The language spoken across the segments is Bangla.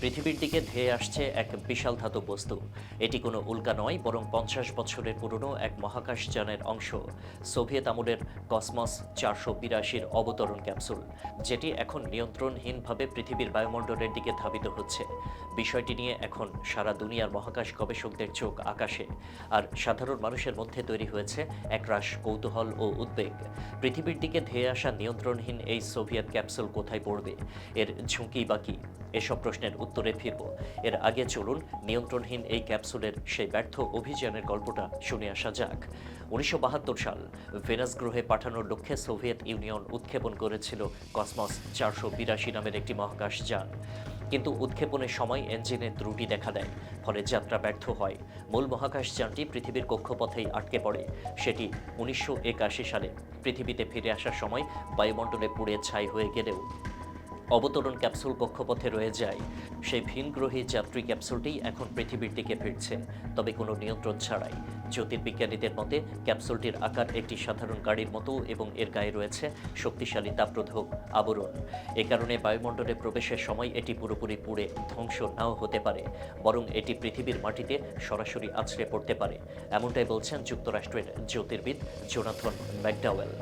পৃথিবীর দিকে ধেয়ে আসছে এক বিশাল ধাতব বস্তু। এটি কোনো উল্কা নয়, বরং পঞ্চাশ বছরের পুরনো এক মহাকাশযানের অংশ, সোভিয়েত আমলের কসমস চারশো বিরাশির অবতরণ ক্যাপসুল, যেটি এখন নিয়ন্ত্রণহীনভাবে পৃথিবীর বায়ুমণ্ডলের দিকে ধাবিত হচ্ছে। বিষয়টি নিয়ে এখন সারা দুনিয়ার মহাকাশ গবেষকদের চোখ আকাশে, আর সাধারণ মানুষের মধ্যে তৈরি হয়েছে এক একরাশ কৌতূহল ও উদ্বেগ। পৃথিবীর দিকে ধেয়ে আসা নিয়ন্ত্রণহীন এই সোভিয়েত ক্যাপসুল কোথায় পড়বে? এর ঝুঁকি বাকি এসব প্রশ্নের উত্তরে ফিরব। এর আগে চলুন, নিয়ন্ত্রণহীন এই ক্যাপসুলের সেই ব্যর্থ অভিযানের গল্পটা শুনে আসা যাক। উনিশশো বাহাত্তর সাল, ভেনাস গ্রহে পাঠানোর লক্ষ্যে সোভিয়েত ইউনিয়ন উৎক্ষেপণ করেছিল কসমস চারশো বিরাশি নামের একটি মহাকাশ যান। কিন্তু উৎক্ষেপণের সময় ইঞ্জিনে ত্রুটি দেখা দেয়, ফলে যাত্রা ব্যর্থ হয়। মূল মহাকাশ যানটি পৃথিবীর কক্ষপথেই আটকে পড়ে। সেটি উনিশশো একাশি সালে পৃথিবীতে ফিরে আসার সময় বায়ুমণ্ডলে পুড়ে ছাই হয়ে গেলেও। অবতরণ ক্যাপসুল কক্ষপথে রয়ে যায়। সেই ভিনগ্রহী যাত্রী ক্যাপসুলটি এখন পৃথিবীর দিকে ফিরছে, তবে কোনো নিয়ন্ত্রণ ছাড়াই। জ্যোতির্বিজ্ঞানীদের মতে, ক্যাপসুলটির আকার একটি সাধারণ গাড়ির মতো এবং এর গায়ে রয়েছে শক্তিশালী তাপরোধক আবরণ। এ কারণে বায়ুমণ্ডলে প্রবেশের সময় এটি পুরোপুরি পুড়ে ধ্বংস নাও হতে পারে, বরং এটি পৃথিবীর মাটিতে সরাসরি আছড়ে পড়তে পারে, এমনটাই বলছেন যুক্তরাষ্ট্রের জ্যোতির্বিদ জোনাথন ম্যাকডাওয়েল।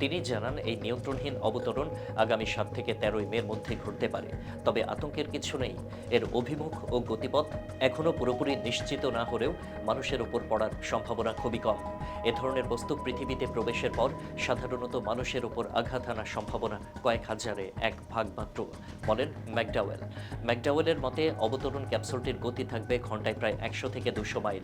তিনি জানান, এই নিয়ন্ত্রণহীন অবতরণ আগামী সাত থেকে তেরোই মের মধ্যে ঘটতে পারে। তবে আতঙ্কের কিছু নেই। এর অভিমুখ ও গতিপথ এখনও পুরোপুরি নিশ্চিত না হলেও মানুষের উপর পড়ার সম্ভাবনা খুবই কম। এ ধরনের বস্তু পৃথিবীতে প্রবেশের পর সাধারণত মানুষের উপর আঘাত আনার সম্ভাবনা কয়েক হাজারে এক ভাগ মাত্র, বলেন ম্যাকডাওয়েল। ম্যাকডাওয়েলের মতে, অবতরণ ক্যাপসুলটির গতি থাকবে ঘন্টায় প্রায় একশো থেকে দুশো মাইল।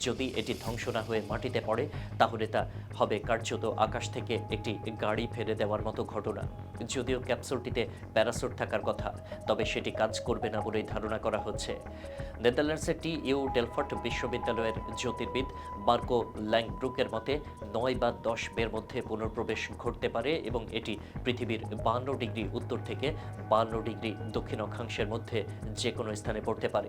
যদি এটি ধ্বংস না হয়ে মাটিতে পড়ে, তাহলে তা হবে কার্যত আকাশ থেকে একটি গাড়ি ফেলে দেওয়ার মতো ঘটনা। যদিও ক্যাপসুলটিতে প্যারাসুট থাকার কথা, তবে সেটি কাজ করবে না বলেই ধারণা করা হচ্ছে। নেদারল্যান্ডসের টি ইউ ডেলফর্ট বিশ্ববিদ্যালয়ের জ্যোতির্বিদ মার্কো ল্যাংব্রুকের মতে, নয় বা দশ মের মধ্যে পুনর্প্রবেশ ঘটতে পারে এবং এটি পৃথিবীর বান্ন ডিগ্রি উত্তর থেকে বান্ন ডিগ্রি দক্ষিণ অক্ষাংশের মধ্যে যে কোনো স্থানে পড়তে পারে।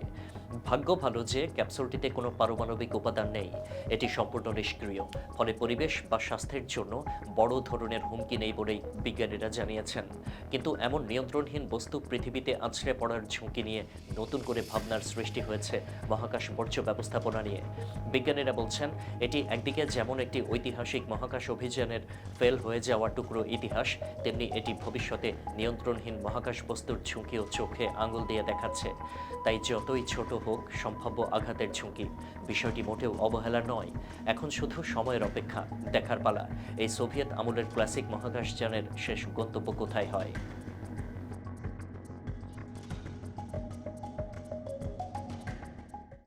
ভাগ্য ভালো যে ক্যাপসুলটিতে কোনো পারমাণবিক উপাদান নেই। এটি সম্পূর্ণ নিষ্ক্রিয়, ফলে পরিবেশ বা স্বাস্থ্যের জন্য বড় ধরনের হুমকি নেই বলেই বিজ্ঞানীরা জানিয়েছেন। কিন্তু এমন নিয়ন্ত্রণহীন বস্তু পৃথিবীতে আছড়ে পড়ার ঝুঁকি নিয়ে নতুন করে ভাবনার সৃষ্টি হয়েছে মহাকাশ বর্জ্য ব্যবস্থাপনা নিয়ে। বিজ্ঞানীরা বলছেন, এটি একদিকে যেমন একটি ঐতিহাসিক মহাকাশ অভিযানের ফেল হয়ে যাওয়া টুকরো ইতিহাস, তেমনি এটি ভবিষ্যতে নিয়ন্ত্রণহীন মহাকাশ বস্তুর ঝুঁকিও চোখে আঙুল দিয়ে দেখাচ্ছে। তাই যতই ছোট হোক, সম্ভাব্য আঘাতের ঝুঁকি বিষয়টি মোটেও অবহেলা নয়। এখন শুধু সময়ের অপেক্ষা, দেখার পালা। এই সোভিয়েত আমলের ক্লাসিক মহাকাশযানের শেষ গন্তব্য কোথায় হয়?